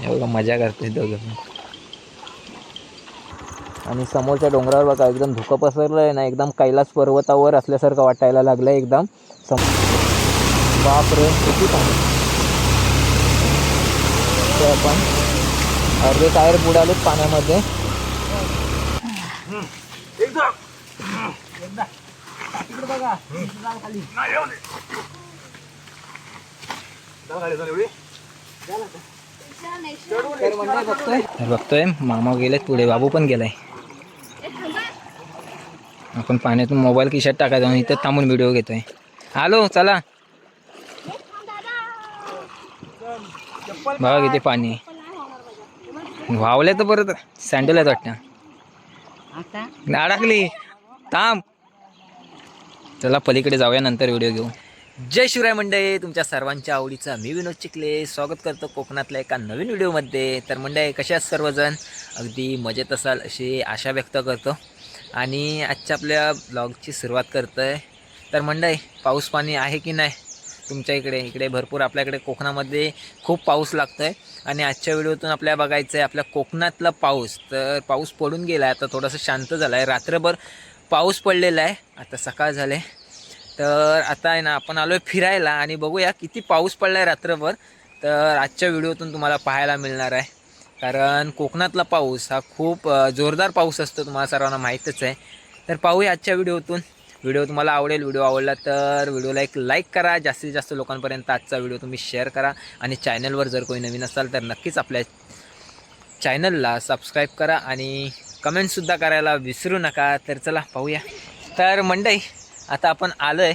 हे बघा मजा करते दोघं पण. आणि समोरच्या डोंगरावर बघा एकदम धुकं पसरलं आहे ना एकदम कैलास पर्वतावर असल्यासारखं वाटायला लागलं एकदम. सम बापरे किती पाणी. ते आपण अर्धे टायर बुडालेत पाण्यामध्ये. तर बघतोय मामा गेलेत पुढे बाबू पण गेलाय. आपण पाण्यातून मोबाईल खिशात टाकायचा आणि इथं थांबून व्हिडिओ घेतोय. हॅलो चला. बघा किती पाणी आहे. वावले तर परत सँडल आहेत वाटतं. अडकली थांब. चला पलीकडे जाऊया नंतर व्हिडिओ घेऊ. जय शिवराय मंडळी तुमच्या सर्वांच्या आवडीचा मी विनोद चिखले. स्वागत करतो कोकणातल्या एका नवीन व्हिडिओमध्ये. तर मंडळी कशा आहात सर्वजण? अगदी मजेत असाल अशी आशा व्यक्त करतो. आणि आजच्या आपल्या ब्लॉगची सुरुवात करतो आहे तर मंडळी पाऊस पाणी आहे की नाही? तुमच्या इकडे इकडे भरपूर आपल्याकडे कोकणामध्ये खूप पाऊस लागतो आहे आणि आजच्या व्हिडिओतून आपल्याला बघायचं आहे आपल्या कोकणातला पाऊस. तर पाऊस पडून गेला आहे आता थोडंसं शांत झाला आहे रात्रभर पाऊस पडलेला आहे. आता सकाळ झाले. तर आता आहे ना आपण आलो आहे फिरायला आणि बघूया किती पाऊस पडला आहे रात्रभर. तर आजच्या व्हिडिओतून तुम्हाला पाहायला मिळणार आहे. कारण कोकणातला पाऊस हा खूप जोरदार पाऊस असतो तुम्हाला सर्वांना माहीतच आहे. तर पाहूया आजच्या व्हिडिओतून. व्हिडिओ तुम्हाला आवडेल व्हिडिओ आवडला तर व्हिडिओला एक लाईक करा. जास्तीत जास्त लोकांपर्यंत आजचा व्हिडिओ तुम्ही शेअर करा. आणि चॅनलवर जर कोणी नवीन असाल तर नक्कीच आपल्या चॅनलला सबस्क्राईब करा आणि कमेंटसुद्धा करायला विसरू नका. तर चला पाहूया. तर मंडई आता आपण आलो आहे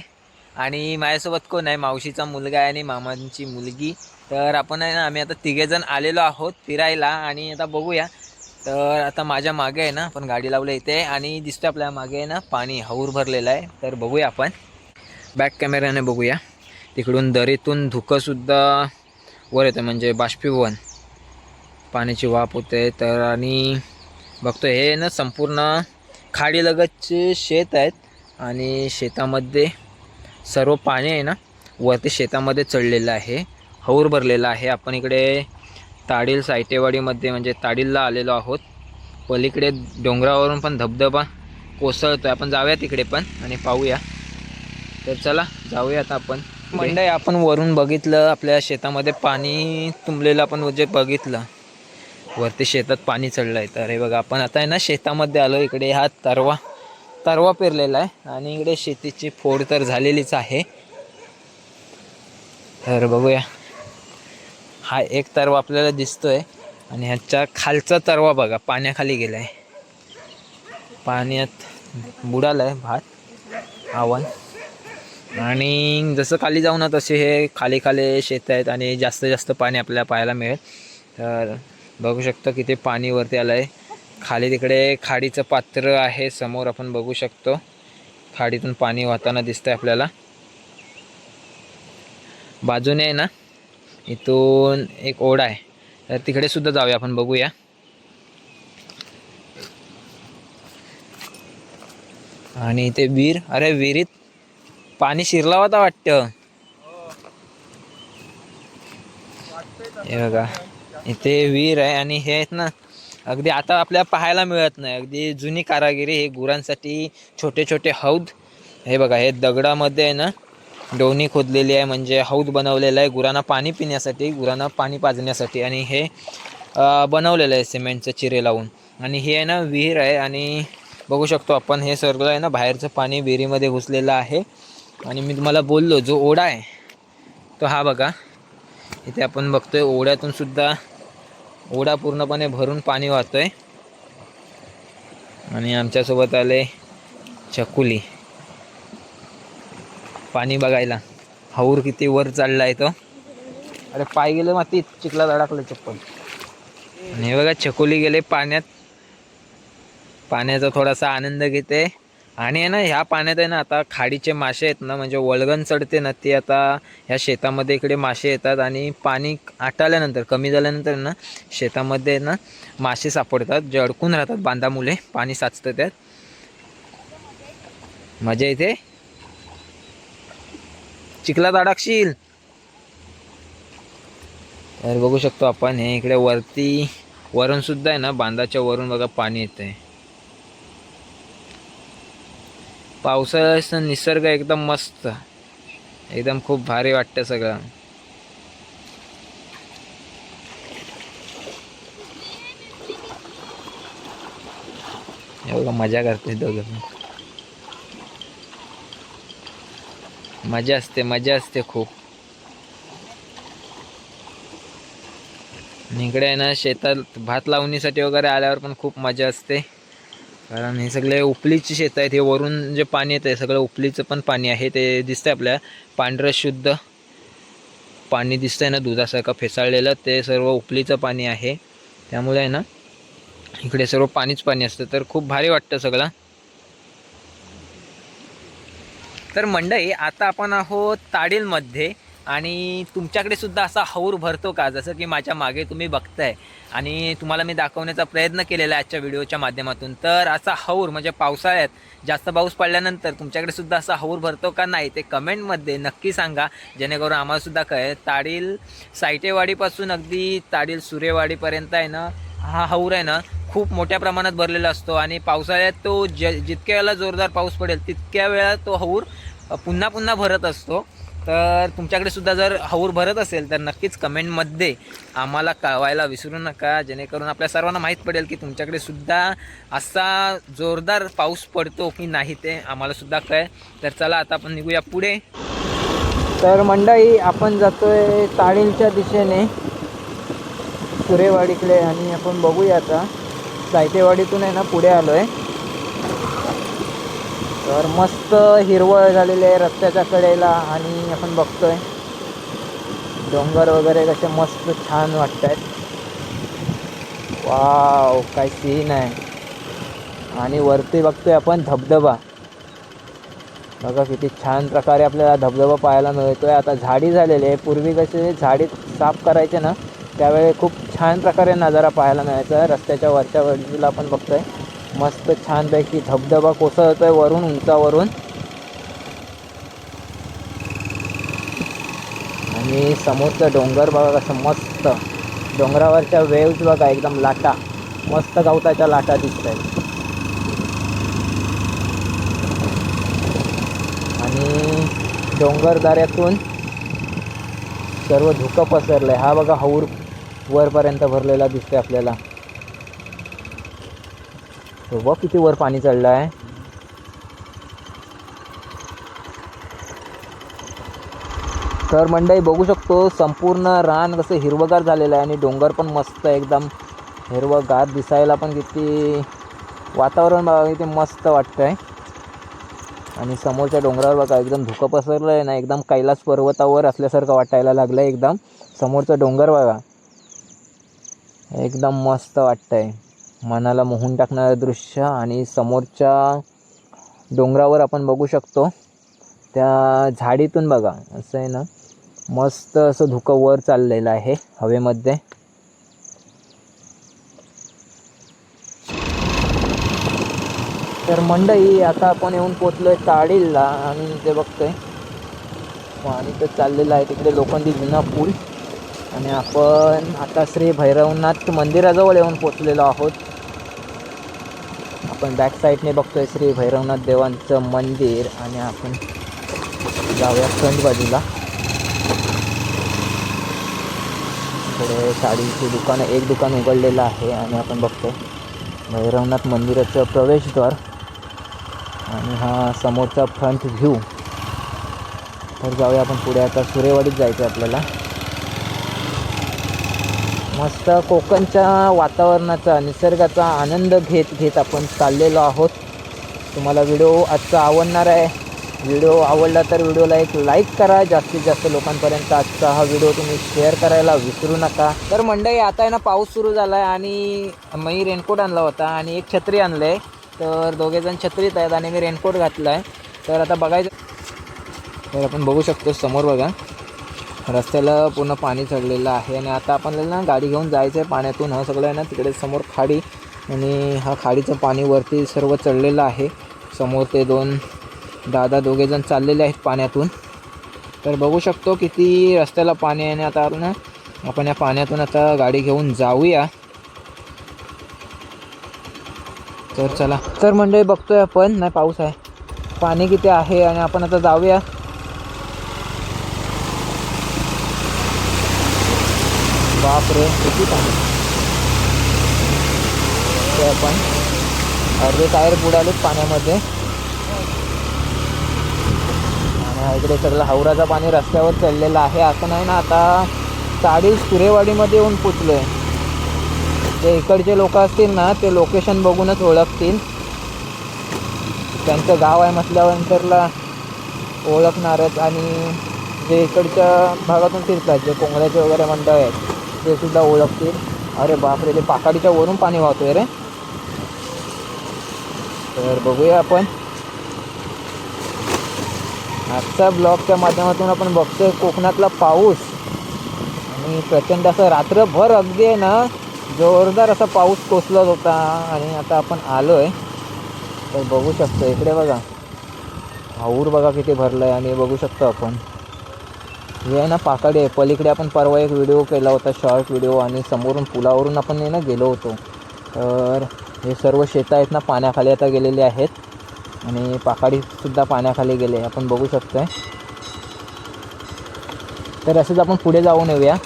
आणि माझ्यासोबत कोण आहे? मावशीचा मुलगा आहे आणि मामांची मुलगी. तर आपण आहे ना आम्ही आता तिघेजण आलेलो आहोत फिरायला आणि आता बघूया. तर आता माझ्या मागे आहे ना आपण गाडी लावलं इथे आणि दिसतं आपल्या मागे आहे ना पाणी हौर भरलेलं आहे. तर बघूया आपण. बॅक कॅमेऱ्याने बघूया. तिकडून दरीतून धुकंसुद्धा वर येतं म्हणजे बाष्पीभवन. पाण्याची वाफ होते. तर आणि बघतो हे ना संपूर्ण खाडीलगतचे शेत आहेत. आणि शेतामध्ये सर्व पाणी आहे ना वरती शेतामध्ये चढलेलं आहे हौर भरलेलं आहे. आपण इकडे ताडील सायटेवाडीमध्ये म्हणजे ताडीलला आलेलो आहोत. पलीकडे डोंगरावरून पण धबधबा कोसळतो आहे आपण जाऊया तिकडे पण आणि पाहूया. तर चला जाऊया आता आपण मंडई आपण वरून बघितलं आपल्या शेतामध्ये पाणी तुंबलेलं आपण म्हणजे बघितलं. वरती शेतात पाणी चढलं आहे तर हे बघा आपण आता आहे ना शेतामध्ये आलो इकडे हा तरवा. तरवा पेरलेला आहे. आणि इकडे शेतीची फोड तर झालेलीच आहे. तर बघूया. हा एक तरवा आपल्याला दिसतोय. आणि ह्याच्या खालचा तरवा बघा पाण्याखाली गेला आहे पाण्यात बुडाला आहे भात आवन आणि जसं खाली जाऊ ना तसे हे खाली खाली शेत आहेत आणि जास्त जास्त पाणी आपल्याला पाहायला मिळेल. तर बघू शकतो किती पाणी वरती आलं आहे खाली तिकडे खाडीचं पात्र आहे समोर आपण बघू शकतो. खाडीतून पाणी वाहताना दिसतंय आपल्याला. बाजूने आहे ना इथून एक ओढा आहे. तर तिकडे सुद्धा जाऊया आपण बघूया. आणि इथे विहीर अरे विहिरीत पाणी शिरला होता वाटतं. हे बघा इथे विहीर आहे आणि हे आहेत ना अगदी आता आपल्याला पाहायला मिळत नाही. अगदी जुनी कारागिरी हे गुरांसाठी छोटे छोटे हौद. हे बघा हे दगडामध्ये आहे ना डोनी खोदलेली आहे. म्हणजे हौद बनवलेलं आहे गुरांना पाणी पिण्यासाठी गुरांना पाणी पाजण्यासाठी. आणि हे बनवलेलं आहे सिमेंटचं चिरे लावून. आणि हे आहे ना विहीर आहे. आणि बघू शकतो आपण हे सगळं आहे ना बाहेरचं पाणी विहिरीमध्ये घुसलेलं आहे. आणि मी तुम्हाला बोललो जो ओढा आहे तो हा बघा. इथे आपण बघतोय ओढ्यातून सुद्धा ओढा पूर्णपणे भरून पाणी वाहतोय. आणि आमच्यासोबत आले चकुली. पाणी बघायला. हाऊर किती वर चालला आहे तो. अरे पाय गेले मातीत चिखलात अडकलं चप्पल. आणि हे बघा चकोली गेले पाण्यात. पाण्याचा थोडासा आनंद घेते. आणि आहे ना ह्या पाण्यात आहे ना आता खाडीचे मासे आहेत ना म्हणजे वळगण चढते ना ते आता ह्या शेतामध्ये इकडे मासे येतात आणि पाणी आटाल्यानंतर कमी झाल्यानंतर ना शेतामध्ये ना मासे सापडतात जे अडकून राहतात बांधामुळे पाणी साचतं त्यात. मजा येते. चिखलात अडकशील. तर बघू शकतो आपण हे इकडे वरती वरून सुद्धा आहे ना बांधाच्या वरून बघा पाणी येतंय. पावसाळ्याचा निसर्ग एकदम मस्त. एकदम खूप भारी वाटतं सगळं. एवढं मजा करते दोघं पण. मजा असते मजा असते खूप. आणि इकडे आहे ना शेतात भात लावणीसाठी वगैरे आल्यावर पण खूप मजा असते. कारण हे सगळे उपलीची शेत आहेत. हे वरून जे पाणी येतं आहे सगळं उपलीचं पण पाणी आहे. ते दिसतंय आपल्या पांढरं शुद्ध पाणी दिसतंय ना दुधासारखं फेसाळलेलं. ते सर्व उपलीचं पाणी आहे. त्यामुळे आहे ना इकडे सर्व पाणीच पाणी असतं. तर खूप भारी वाटतं सगळं. तर मंडई आता आपण आहोत ताडीलमध्ये. आणि तुमच्याकडे सुद्धा असा हौर भरतो का जसं की माझ्या मागे तुम्ही बघताय? आणि तुम्हाला मी दाखवण्याचा प्रयत्न केलेला आहे आजच्या व्हिडिओच्या माध्यमातून. तर असा हौर म्हणजे पावसाळ्यात जास्त पाऊस पडल्यानंतर तुमच्याकडे सुद्धा असा हौर भरतो का नाही ते कमेंटमध्ये नक्की सांगा. जेणेकरून आम्हाला सुद्धा कळेल. ताडील सायटेवाडीपासून अगदी ताडील सुरेवाडीपर्यंत आहे ना हा हौर आहे ना खूप मोठ्या प्रमाणात भरलेला असतो. आणि पावसाळ्यात तो ज जितक्या वेळेला जोरदार पाऊस पडेल तितक्या वेळा तो हौर पुन्हा पुन्हा भरत असतो. तर तुमच्याकडे सुद्धा जर हौर भरत असेल तर नक्कीच कमेंटमध्ये आम्हाला कळवायला विसरू नका. जेणेकरून आपल्या सर्वांना माहीत पडेल की तुमच्याकडे सुद्धा असा जोरदार पाऊस पडतो की नाही ते आम्हाला सुद्धा कळ तर चला आता आपण निघूया पुढे. तर मंडळी आपण जातोय ताळीलच्या दिशेने सुरेवाडीकडे आणि आपण बघूया आता. सायतेवाडीतून आहे ना पुढे आलो आहे तर मस्त हिरवळ झालेली आहे रस्त्याच्या कडेला आणि आपण बघतोय. डोंगर वगैरे कसे मस्त छान वाटत आहेत वाव काय सीन आहे. आणि वरती बघतोय आपण धबधबा. बघा किती छान प्रकारे आपल्याला धबधबा पाहायला मिळतोय. आता झाडी झालेली आहे. पूर्वी कसे झाडी साफ करायचे ना त्यावेळी खूप छान प्रकारे नजारा पाहायला मिळायचा. रस्त्याच्या वरच्या बाजूला आपण बघतोय. मस्त छानपैकी धबधबा कोसळतोय वरून उंचावरून. आणि समोरचा डोंगर बघा कसं मस्त. डोंगरावरच्या वेव्ज बघा एकदम लाटा. मस्त गवताच्या लाटा दिसत आहेत आणि डोंगरदऱ्यातून सर्व धुकं पसरलं आहे हा बघा हौर वरपर्यंत भरलेला दिसतोय आपल्याला. तो बघ किती वर पाणी चढलं आहे तर मंडई बघू शकतो संपूर्ण रान कसं हिरवगार झालेलं आहे आणि डोंगर पण मस्त आहे एकदम हिरवगार दिसायला पण किती वातावरण बघा किती मस्त वाटतं आहे आणि समोरच्या डोंगरावर बघा एकदम धुकं पसरलं आहे ना एकदम कैलास पर्वतावर असल्यासारखं वाटायला लागलं आहे एकदम. समोरचा डोंगर बघा एकदम मस्त वाटतं आहे मनाला मोहून टाकणारं दृश्य आणि समोरच्या डोंगरावर आपण बघू शकतो. त्या झाडीतून बघा असं आहे ना? मस्त असं धुकं वर चाललेलं आहे हवेमध्ये. तर मंडई आता आपण येऊन पोचलो आहे ताडीलला आणि ते बघतोय. पाणी तर चाललेलं आहे तिकडे लोखंडी जुना पूल. आणि आपण आता श्री भैरवनाथ मंदिराजवळ येऊन पोचलेलो आहोत. आपण बॅक साईडने बघतोय श्री भैरवनाथ देवांचं मंदिर आणि आपण जाऊया फ्रंट बाजूला. इकडे साडीची दुकानं एक दुकान उघडलेलं आहे आणि आपण बघतोय भैरवनाथ मंदिराचं प्रवेशद्वार आणि हा समोरचा फ्रंट व्ह्यू तर जाऊया आपण पुढे. आता सुरेवाडीत जायचं आहे आपल्याला. मस्त कोकणच्या वातावरणाचा निसर्गाचा आनंद घेत घेत आपण चाललेलो आहोत. तुम्हाला व्हिडिओ आजचा आवडणार आहे. व्हिडिओ आवडला तर व्हिडिओला एक लाईक करा. जास्तीत जास्त लोकांपर्यंत आजचा हा व्हिडिओ तुम्ही शेअर करायला विसरू नका. तर मंडळी आता आहे ना पाऊस सुरू झाला आहे आणि मी रेनकोट आणला होता आणि एक छत्री आणलं आहे तर दोघेजण छत्रीत आहेत आणि मी रेनकोट घातला आहे तर आता बघायचं तर आपण बघू शकतो समोर बघा. रस्त्याला पूर्ण पाणी चढलेलं आहे आणि आता आपल्याला ना गाडी घेऊन जायचं आहे पाण्यातून. हा सगळं आहे ना तिकडे समोर खाडी आणि हा खाडीचं पाणी वरती सर्व चढलेलं आहे. समोर ते दोन दादा दोघेजण चाललेले आहेत पाण्यातून. तर बघू शकतो किती रस्त्याला पाणी आहे आणि आता ना आपण या पाण्यातून आता गाडी घेऊन जाऊया. तर चला. तर मंडळी बघतोय आपण. नाही पाऊस आहे. पाणी किती आहे आणि आपण आता जाऊया. बापरे किती पाणी. ते आपण अर्धे टायर बुडालेत पाण्यामध्ये. आणि इकडे सगळं हावराचं पाणी रस्त्यावर चढलेलं आहे. असं नाही ना आता चाळीस सुरेवाडीमध्ये येऊन पोचलोय. जे इकडचे लोक असतील ना ते लोकेशन बघूनच ओळखतील. त्यांचं गाव आहे म्हटल्यानंतरला ओळखणारच. आणि जे इकडच्या भागातून फिरतात जे कोंगड्याचे वगैरे मंडळ आहेत ते सुद्धा ओळखतील. अरे बापरे ते पाकाडीच्या वरून पाणी वाहतोय रे. तर बघूया आपण. आजच्या ब्लॉगच्या माध्यमातून आपण बघतोय कोकणातला पाऊस. आणि प्रचंड असं रात्रभर अगदी आहे ना जोरदार असा पाऊस कोसलत होता. आणि आता आपण आलो आहे तर बघू शकतो इकडे बघा. हाऊर बघा किती भरलं आहे आणि बघू शकतो आपण. हे आहे ना पाकडे आहे. पलीकडे आपण परवा एक व्हिडिओ केला होता शॉर्ट व्हिडिओ आणि समोरून पुलावरून आपण आहे ना गेलो होतो. तर हे सर्व शेतं आहेत ना पाण्याखाली आता गेलेले आहेत. आणि पाकाडीसुद्धा पाण्याखाली गेले आपण बघू शकतो आहे तर असंच आपण पुढे जाऊन येऊया.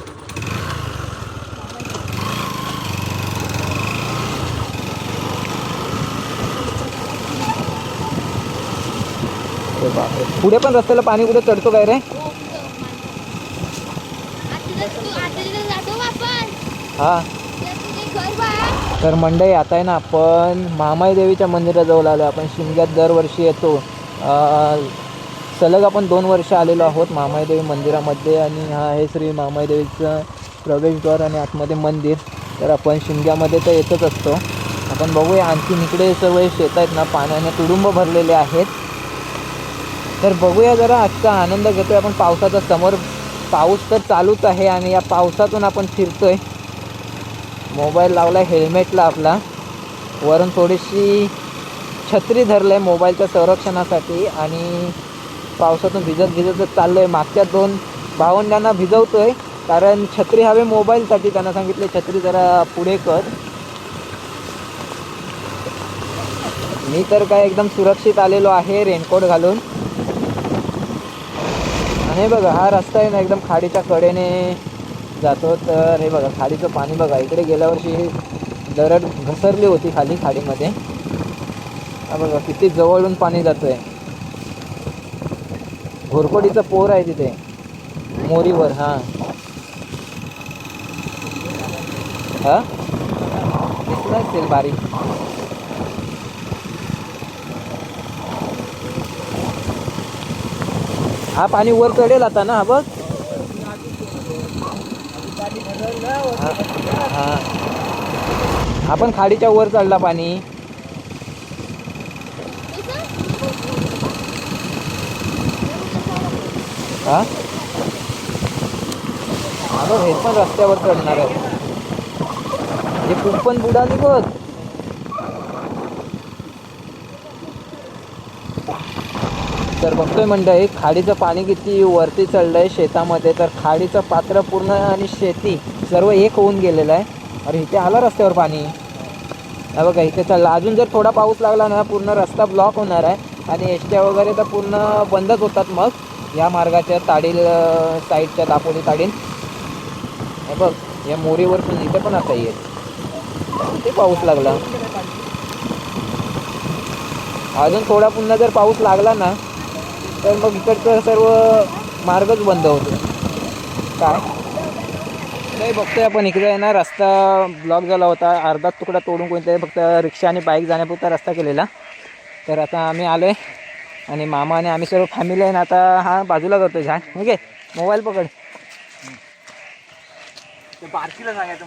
पुढे पण रस्त्याला पाणी कुठे चढतो काय रे? हा. तर मंडई आता आहे ना आपण महामाई देवीच्या मंदिराजवळ आलो आपण शिमग्यात दरवर्षी येतो. सलग आपण दोन वर्ष आलेलो आहोत महामाई देवी मंदिरामध्ये आणि हा हे श्री महामाई देवीचं प्रवेशद्वार आणि आतमध्ये मंदिर. तर आपण शिमग्यामध्ये तर येतच असतो. आपण बघूया आणखी इकडे सर्व शेत आहेत ना पाण्याने तुडुंब भरलेले आहेत. तर बघूया जरा आजचा आनंद घेतोय. आपण पावसाचा समोर पाऊस तर चालूच आहे आणि या पावसातून आपण फिरतोय. मोबाईल लावला हेल्मेटला आपला. वरून थोडीशी छत्री धरलं आहे मोबाईलच्या संरक्षणासाठी आणि पावसातून भिजत भिजतच चाललो आहे मागच्या दोन भावंडांना भिजवतो आहे कारण छत्री हवे मोबाईलसाठी. त्यांना सांगितले छत्री जरा पुढे कर. मी तर काय एकदम सुरक्षित आलेलो आहे रेनकोट घालून. आणि हे बघा हा रस्ता आहे ना एकदम खाडीच्या कडेने. जातो तर हे बघा खाडीचं पाणी बघा इकडे गेल्या वर्षी दरड घसरली होती खाली खाडीमध्ये. बघा किती जवळून पाणी जातं आहे घोरकोडीचं पोर आहे तिथे मोरीवर हां. हां? दिसलं असेल बारीक. हा पाणी वर चढेल आता ना हा बघ. हा. आपण खाडीच्या वर चढला पाणी. हा? हे पण रस्त्यावर चढणार आहे हे म्हणजे खूप पण बुडाली बघ. तर बघतोय मंडळी खाडीचं पाणी किती वरती चढलंय शेतामध्ये तर खाडीचं पात्र पूर्ण आणि शेती सर्व एक होऊन गेलेलं आहे. अरे इथे आलं रस्त्यावर पाणी. हा बघा इथे चाललं अजून जर थोडा पाऊस लागला ना पूर्ण रस्ता ब्लॉक होणार आहे आणि एसट्या वगैरे तर पूर्ण बंदच होतात मग. या मार्गाच्या ताडील साईडच्या दापोली ताडील हे बघ या मोरीवर पण इथे पण आता येत ते पाऊस लागला. अजून थोडा पुन्हा जर पाऊस लागला ना तर मग इकडचं सर्व मार्गच बंद होतो. काय? नाही बघतोय आपण इकडे आहे ना रस्ता ब्लॉक झाला होता. अर्धा तुकडा तोडून कोणतरी फक्त रिक्षा आणि बाईक जाण्यापुरता रस्ता केलेला. तर आता आम्ही आलो आहे आणि मामा आणि आम्ही सर्व फॅमिली आहे ना आता हा बाजूला करतो झाड. ठीक आहे मोबाईल पकड. बारकीला सांगायचं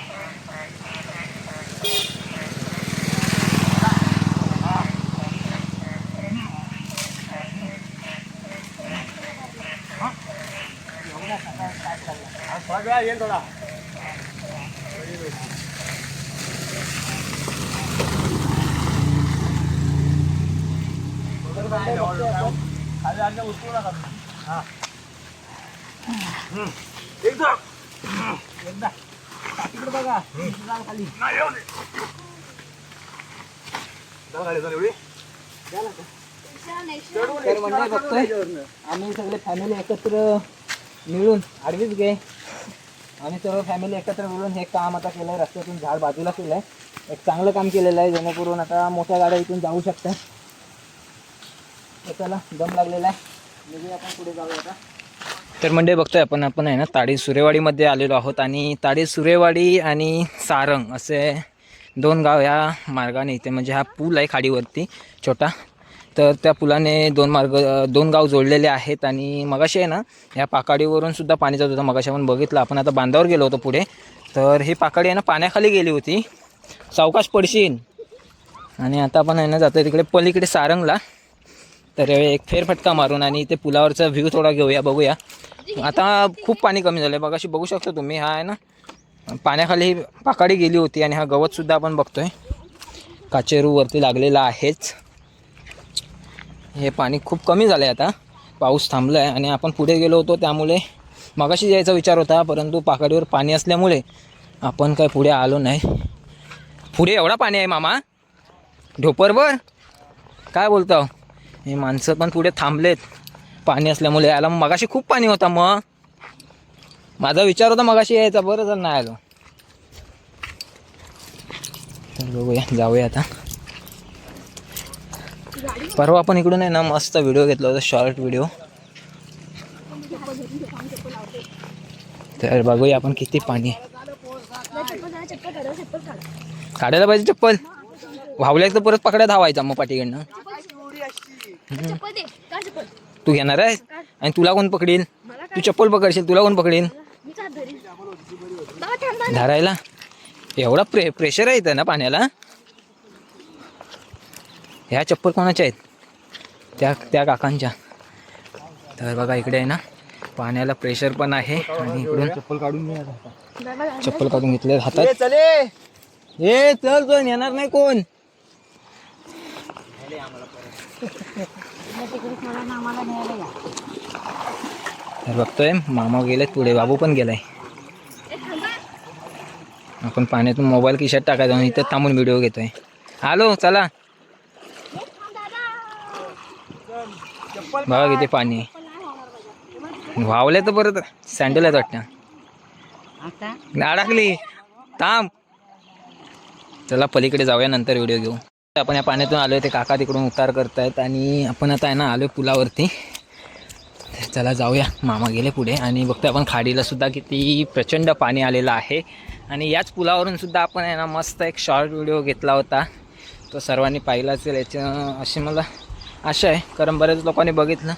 येईल थोडा. खाली आणलं उतरू नका. हा. एकदम एकदा. तिकडे बघा. खाली नाही येऊ दे. जाल खाली जाल एवढी. तर बघतोय. आम्ही सगळे फॅमिली एकत्र मिळून आडवीच गे आम्ही सर्व फॅमिली एकत्र मिळून हे काम आता केलं आहे रस्त्यातून झाड बाजूला केलं आहे एक चांगलं काम केलेलं आहे जेणेकरून आता मोठ्या गाड्या इथून जाऊ शकतात. तर चला दम लागलेला आहे. निघूया आपण पुढे जाऊया आता. तर म्हणजे बघतोय आपण आपण आहे ना ताडी सुरेवाडीमध्ये आलेलो आहोत आणि ताडी सुरेवाडी आणि सारंग असे दोन गाव ह्या मार्गाने इथे म्हणजे हा पूल आहे खाडीवरती छोटा. तर त्या पुलाने दोन मार्ग दोन गाव जोडलेले आहेत आणि मगाशी आहे ना ह्या पाकाडीवरून सुद्धा पाणी जात होतं. मगाशी आपण बघितलं आपण आता बांधावर गेलो होतो पुढे. तर ही पाकाडी आहे ना पाण्याखाली गेली होती. सावकाश पडशील. आणि आता आपण आहे ना जातो तिकडे पलीकडे सारंगला. तर एक फेरफटका मारून आणि ते पुलावरचा व्ह्यू थोडा घेऊया बघूया. आता खूप पाणी कमी झालं आहे बघाशी बघू शकता तुम्ही हा आहे ना पाण्याखाली ही पाकाडी गेली होती आणि हा गवतसुद्धा आपण बघतोय. काचेरूवरती लागलेला आहेच. हे पाणी खूप कमी झालं आहे आता. पाऊस थांबला आहे आणि आपण पुढे गेलो होतो त्यामुळे मगाशी जायचा विचार होता परंतु पाकडीवर पाणी असल्यामुळे आपण काय पुढे आलो नाही. पुढे एवढा पाणी आहे मामा. ढोपरभर. काय बोलतो? हे माणसं पण पुढे थांबलेत. पाणी असल्यामुळे. यायला मगाशी खूप पाणी होता मग माझा विचार होता मगाशी यायचा. बरं जर नाही आलो. बघूया. जाऊया आता. परवा आपण इकडून आहे ना मस्त व्हिडिओ घेतला होता शॉर्ट व्हिडिओ तर बघूया आपण किती पाणी काढायला पाहिजे चप्पल? वावल्या तर परत पकड्या धावायचा मग पाठीकडनं. तू घेणार आहे आणि तुला कोण पकडील? तू चप्पल पकडशील तुला कोण पकडील? धरायला? एवढा प्रे प्रेशर आहे इथं ना पाण्याला? ह्या चप्पल कोणाच्या आहेत? त्या त्या काकांच्या. तर बघा इकडे आहे ना पाण्याला प्रेशर पण आहे आणि इकडून चप्पल काढून चप्पल काढून घेतले हातात. चले! हे चल कोण येणार नाही कोण? तर बघतोय मामा गेलेत पुढे बाबू पण गेलाय. आपण पाण्यातून मोबाईल खिशात टाकायचा इथं थांबून व्हिडिओ घेतोय. हॅलो चला. बघा किती पाणी. आहे वावले तर परत सँडल आहेत वाटतं. अडकली थांब. चला पलीकडे जाऊया नंतर व्हिडिओ घेऊ. आपण या पाण्यातून आलोय ते काका तिकडून उतार करतायत आणि आपण आता आहे ना आलोय पुलावरती. चला जाऊया. मामा गेले पुढे आणि बघतोय आपण खाडीला सुद्धा किती प्रचंड पाणी आलेलं आहे. आणि याच पुलावरून सुद्धा आपण आहे ना मस्त एक शॉर्ट व्हिडिओ घेतला होता. तो सर्वांनी पाहिला असेल याच्या अशी मला आशा आहे कारण बऱ्याच लोकांनी बघितलं.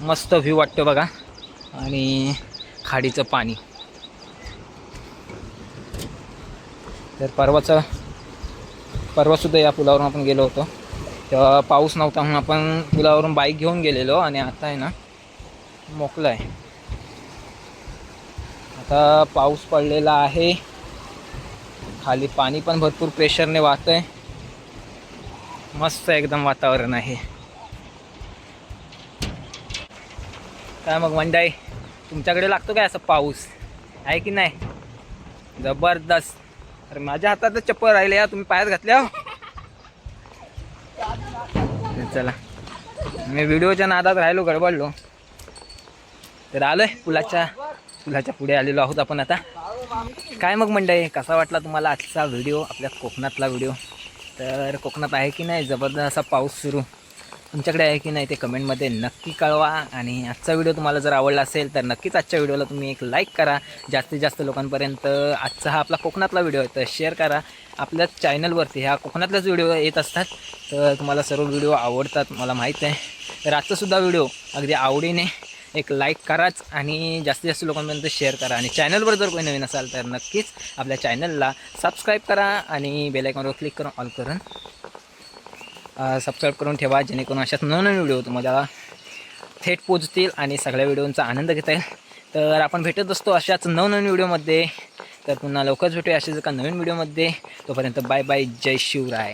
मस्त व्ह्यू वाटतो बघा. आणि खाडीचं पाणी. तर परवाचं परवासुद्धा या पुलावरून आपण गेलो होतो. तेव्हा पाऊस नव्हता म्हणून आपण पुलावरून बाईक घेऊन गेलेलो आणि आता आहे ना मोकलं आहे. आता पाऊस पडलेला आहे. खाली पाणी पण भरपूर प्रेशरने वाहत आहे मस्त एकदम वातावरण आहे. काय मग मंडई तुमच्याकडे लागतो काय असं पाऊस? आहे की नाही? जबरदस्त. अरे माझ्या हातात चप्पल राहिले या तुम्ही पायात घातल्या हो? चला. मी व्हिडिओच्या नादात राहिलो गडबडलो. तर आलोय पुलाच्या पुलाच्या पुढे आलेलो आहोत आपण आता. काय मग मंडळी कसा वाटला तुम्हाला आजचा व्हिडिओ आपल्या कोकणातला व्हिडिओ? तर कोकणात आहे की नाही जबरदस्त असा पाऊस सुरू. तुमच्याकडे आहे की नाही ते कमेंटमध्ये नक्की कळवा. आणि आजचा व्हिडिओ तुम्हाला जर आवडला असेल तर नक्कीच आजच्या व्हिडिओला तुम्ही एक लाईक करा. जास्तीत जास्त लोकांपर्यंत आजचा हा आपला कोकणातला व्हिडिओ आहे तर शेअर करा. आपल्या चॅनलवरती ह्या कोकणातलाच व्हिडिओ येत असतात तर तुम्हाला सर्व व्हिडिओ आवडतात मला माहीत आहे. तर आजचासुद्धा व्हिडिओ अगदी आवडीने एक लाईक कराच आणि जास्तीत जास्त लोकांपर्यंत शेअर करा. आणि चॅनलवर जर कोणी नवीन असाल तर नक्कीच आपल्या चॅनलला सबस्क्राईब करा आणि बेलायकॉनवर क्लिक करून ऑल करून सबस्क्राईब करून ठेवा जेणेकरून अशाच नवनवीन व्हिडिओ तुम्हाला थेट पोचतील आणि सगळ्या व्हिडिओंचा आनंद घेता येईल. तर आपण भेटत असतो अशाच नवनवीन व्हिडिओमध्ये तर पुन्हा लवकरच भेटूया अशाच एका नवीन व्हिडिओमध्ये तोपर्यंत बाय बाय जय शिवराय.